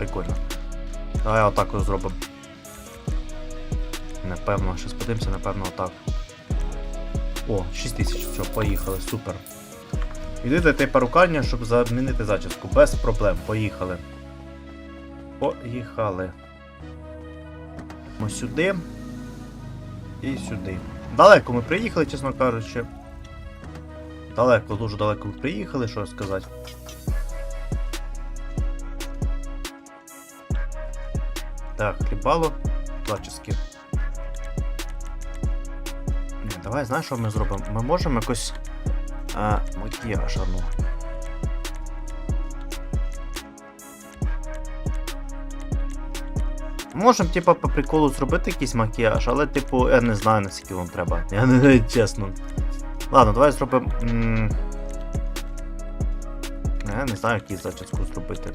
прикольно. Давай отак ось зробимо. Напевно, щас подивимося, напевно, отак. О, 6 тисяч, все, поїхали, супер. Йди до перукання, щоб замінити зачіску. Без проблем, поїхали. Поїхали. Ми сюди. І сюди. Далеко ми приїхали, чесно кажучи. Далеко, дуже далеко ми приїхали, що сказати. Так, хлібало. Ні, давай, знаєш, що ми зробимо? Ми можемо якось. Макіяж, а ну. Можемо, типа, по приколу зробити якийсь макіяж, але, типу, я не знаю, наскільки вам треба. Я не знаю, чесно. Ладно, давай зробимо. Я не знаю, який зачіску зробити.